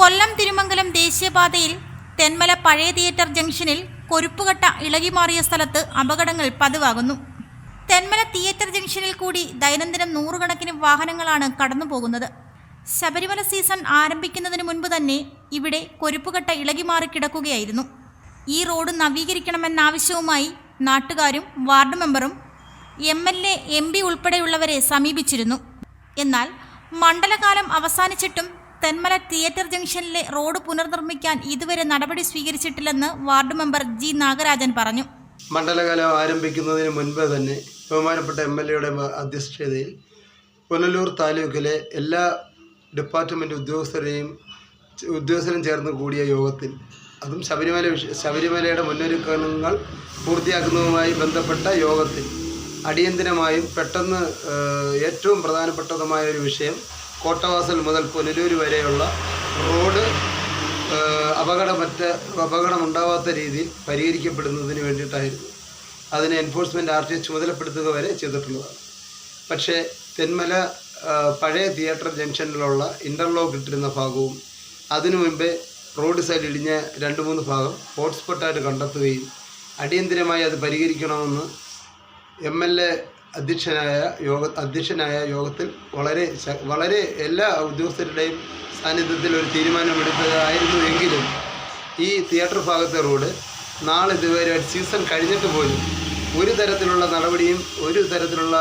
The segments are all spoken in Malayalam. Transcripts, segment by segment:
കൊല്ലം തിരുമംഗലം ദേശീയപാതയിൽ തെന്മല പഴയ തിയേറ്റർ ജംഗ്ഷനിൽ കൊരുപ്പുകട്ട ഇളകിമാറിയ സ്ഥലത്ത് അപകടങ്ങൾ പതിവാകുന്നു. തെന്മല തിയേറ്റർ ജംഗ്ഷനിൽ കൂടി ദൈനംദിനം നൂറുകണക്കിന് വാഹനങ്ങളാണ് കടന്നുപോകുന്നത്. ശബരിമല സീസൺ ആരംഭിക്കുന്നതിന് മുൻപ് തന്നെ ഇവിടെ കൊരുപ്പുകട്ട ഇളകിമാറി കിടക്കുകയായിരുന്നു. ഈ റോഡ് നവീകരിക്കണമെന്നാവശ്യവുമായി നാട്ടുകാരും വാർഡ് മെമ്പറും M L A M P ഉൾപ്പെടെയുള്ളവരെ സമീപിച്ചിരുന്നു. എന്നാൽ മണ്ഡലകാലം അവസാനിച്ചിട്ടും തെന്മല തിയേറ്റർ ജംഗ്ഷനിലെ റോഡ് പുനർനിർമ്മിക്കാൻ ഇതുവരെ നടപടി സ്വീകരിച്ചിട്ടില്ലെന്ന് വാർഡ് മെമ്പർ ജി നാഗരാജൻ പറഞ്ഞു. മണ്ഡലകാലം ആരംഭിക്കുന്നതിന് മുൻപേ തന്നെ ബഹുമാനപ്പെട്ട എം എൽ എയുടെ അധ്യക്ഷതയിൽ പുനലൂർ താലൂക്കിലെ എല്ലാ ഡിപ്പാർട്ട്മെന്റ് ഉദ്യോഗസ്ഥരെയും ഉദ്യോഗസ്ഥരും ചേർന്ന് കൂടിയ യോഗത്തിൽ അതും ശബരിമല ശബരിമലയുടെ മുന്നൊരുക്കങ്ങൾ പൂർത്തിയാക്കുന്നതുമായി ബന്ധപ്പെട്ട യോഗത്തിൽ അടിയന്തിരമായും പെട്ടെന്ന് ഏറ്റവും പ്രധാനപ്പെട്ടതുമായ ഒരു വിഷയം കോട്ടവാസൽ മുതൽ പുനലൂർ വരെയുള്ള റോഡ് അപകടമറ്റ അപകടമുണ്ടാവാത്ത രീതിയിൽ പരിഹരിക്കപ്പെടുന്നതിന് വേണ്ടിയിട്ടായിരുന്നു. അതിനെ എൻഫോഴ്സ്മെന്റ് ആർ ടി ചുമതലപ്പെടുത്തുക വരെ ചെയ്തിട്ടുള്ളതാണ്. പക്ഷേ തെന്മല പഴയ തിയേറ്റർ ജംഗ്ഷനിലുള്ള ഇന്റർലോക്ക് ഇട്ടിരുന്ന ഭാഗവും അതിനു മുമ്പേ റോഡ് സൈഡ് ഇടിഞ്ഞ രണ്ട് മൂന്ന് ഭാഗം ഹോട്ട്സ്പോട്ടായിട്ട് കണ്ടെത്തുകയും അടിയന്തിരമായി അത് പരിഹരിക്കണമെന്ന് എം എൽ എ അധ്യക്ഷനായ യോഗ അധ്യക്ഷനായ യോഗത്തിൽ വളരെ വളരെ എല്ലാ ഉദ്യോഗസ്ഥരുടെയും സാന്നിധ്യത്തിൽ ഒരു തീരുമാനമെടുത്തതായിരുന്നു എങ്കിലും ഈ തിയേറ്റർ ഭാഗത്തെ റോഡ് നാളെ ഇതുവരെ സീസൺ കഴിഞ്ഞിട്ട് പോലും ഒരു തരത്തിലുള്ള നടപടിയും ഒരു തരത്തിലുള്ള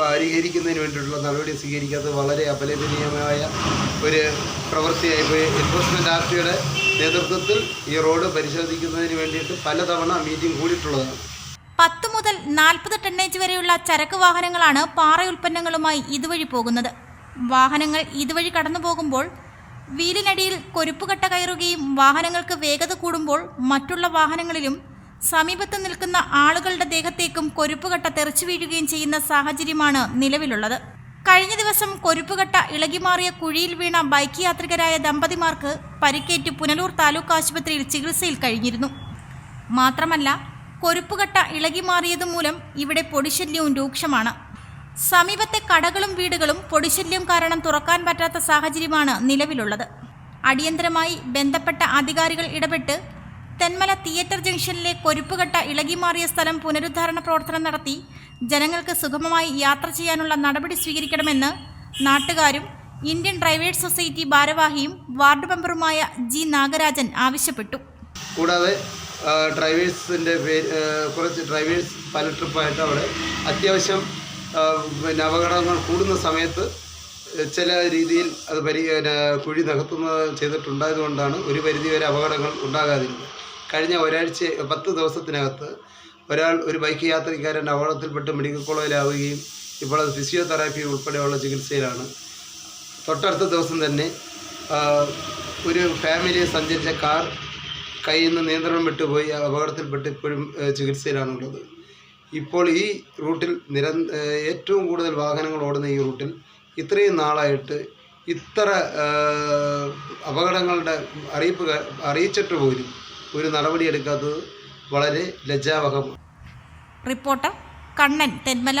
പരിഹരിക്കുന്നതിന് വേണ്ടിയിട്ടുള്ള നടപടി സ്വീകരിക്കാത്തത് വളരെ അപലപനീയമായ ഒരു പ്രവൃത്തിയായി പോയി. എൻഫോഴ്സ്മെന്റ് ആർട്ടിയുടെ നേതൃത്വത്തിൽ ഈ റോഡ് പരിശോധിക്കുന്നതിന് വേണ്ടിയിട്ട് പലതവണ മീറ്റിംഗ് കൂടിയിട്ടുള്ളതാണ്. പത്ത് മുതൽ നാൽപ്പത് ടണ്ണേജ് വരെയുള്ള ചരക്ക് വാഹനങ്ങളാണ് പാറ ഉൽപ്പന്നങ്ങളുമായി ഇതുവഴി പോകുന്നത്. വാഹനങ്ങൾ ഇതുവഴി കടന്നു പോകുമ്പോൾ വീലിനടിയിൽ കൊരുപ്പുകട്ട കയറുകയും വാഹനങ്ങൾക്ക് വേഗത കൂടുമ്പോൾ മറ്റുള്ള വാഹനങ്ങളിലും സമീപത്ത് നിൽക്കുന്ന ആളുകളുടെ ദേഹത്തേക്കും കൊരുപ്പുകട്ട തെറിച്ചു വീഴുകയും ചെയ്യുന്ന സാഹചര്യമാണ് നിലവിലുള്ളത്. കഴിഞ്ഞ ദിവസം കൊരുപ്പുകട്ട ഇളകിമാറിയ കുഴിയിൽ വീണ ബൈക്ക് യാത്രികരായ ദമ്പതിമാർക്ക് പരിക്കേറ്റ് പുനലൂർ താലൂക്ക് ആശുപത്രിയിൽ ചികിത്സയിൽ കഴിഞ്ഞിരുന്നു. മാത്രമല്ല കൊരുപ്പുകട്ട ഇളകിമാറിയത് മൂലം ഇവിടെ പൊടിശല്യവും രൂക്ഷമാണ്. സമീപത്തെ കടകളും വീടുകളും പൊടിശല്യം കാരണം തുറക്കാൻ പറ്റാത്ത സാഹചര്യമാണ് നിലവിലുള്ളത്. അടിയന്തരമായി ബന്ധപ്പെട്ട അധികാരികൾ ഇടപെട്ട് തെന്മല തിയേറ്റർ ജംഗ്ഷനിലെ കൊരുപ്പുകട്ട ഇളകിമാറിയ സ്ഥലം പുനരുദ്ധാരണ പ്രവർത്തനം നടത്തി ജനങ്ങൾക്ക് സുഗമമായി യാത്ര ചെയ്യാനുള്ള നടപടി സ്വീകരിക്കണമെന്ന് നാട്ടുകാരും ഇന്ത്യൻ ഡ്രൈവേഴ്സ് സൊസൈറ്റി ഭാരവാഹിയും വാർഡ് മെമ്പറുമായ ജി നാഗരാജൻ ആവശ്യപ്പെട്ടു. കൂടാതെ ഡ്രൈവേഴ്സിന്റെ പേര് കുറച്ച് ഡ്രൈവേഴ്സ് പല ട്രിപ്പായിട്ട് അവിടെ. അത്യാവശ്യം പിന്നെ അപകടങ്ങൾ കൂടുന്ന സമയത്ത് ചില രീതിയിൽ അത് പരി കുഴി നികത്തുന്ന ചെയ്തിട്ടുണ്ടായതുകൊണ്ടാണ് ഒരു പരിധിവരെ അപകടങ്ങൾ ഉണ്ടാകാതിരുന്നത്. കഴിഞ്ഞ ഒരാഴ്ച പത്ത് ദിവസത്തിനകത്ത് ഒരാൾ ഒരു ബൈക്ക് യാത്രക്കാരൻ അപകടത്തിൽപ്പെട്ട് മെഡിക്കൽ കോളേജിലാവുകയും ഇപ്പോൾ അത് ഫിസിയോതെറാപ്പി ഉൾപ്പെടെയുള്ള ചികിത്സയിലാണ്. തൊട്ടടുത്ത ദിവസം തന്നെ ഒരു ഫാമിലി സഞ്ചരിച്ച കാർ കയ്യിൽ നിന്ന് നിയന്ത്രണം വിട്ടുപോയി അപകടത്തിൽപ്പെട്ട് ഇപ്പോഴും ചികിത്സയിലാണുള്ളത്. ഇപ്പോൾ ഈ റൂട്ടിൽ നിര ഏറ്റവും കൂടുതൽ വാഹനങ്ങൾ ഓടുന്ന ഈ റൂട്ടിൽ ഇത്രയും നാളായിട്ട് ഇത്ര അപകടങ്ങളുടെ അറിയിപ്പ് അറിയിച്ചിട്ട് പോലും ഒരു നടപടിയെടുക്കാത്തത് വളരെ ലജ്ജാവഹമാണ്. റിപ്പോർട്ടർ കണ്ണൻ തെന്മല.